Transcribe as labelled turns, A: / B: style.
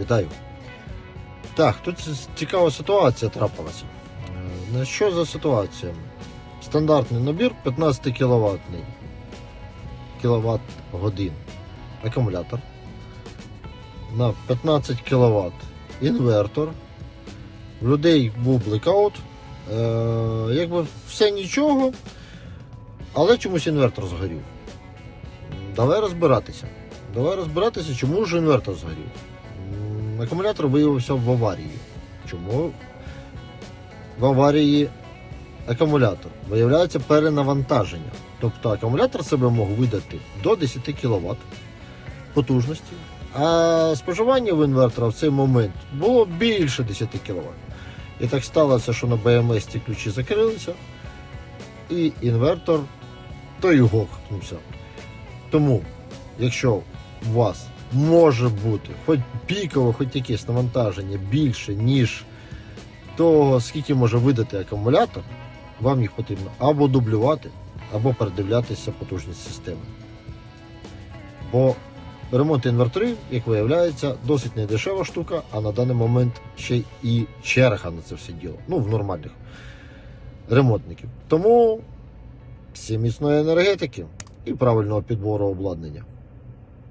A: Вітаю. Так, тут цікава ситуація трапилася. Е, На що за ситуація? Стандартний набір 15 кВт кВт годин акумулятор. На 15 кВт інвертор. В людей був блекаут. Е, якби все нічого, але чомусь інвертор згорів. Давай розбиратися. Давай розбиратися, чому ж інвертор згорів. Акумулятор виявився в аварії. Чому в аварії акумулятор? Виявляється перенавантаження. Тобто акумулятор себе мог видати до 10 кВт потужності, а споживання в інвертора в цей момент було більше 10 кВт. І так сталося, що на БМС ці ключі закрилися, і інвертор той гохнувся. Тому, якщо у вас може бути хоч пікове, хоч якесь навантаження більше, ніж того, скільки може видати акумулятор, вам їх потрібно або дублювати, або передивлятися потужність системи. Бо ремонт інверторів, як виявляється, досить недешева штука, а на даний момент ще і черга на це все діло. Ну, в нормальних ремонтників. Тому всім міцної енергетики і правильного підбору обладнання.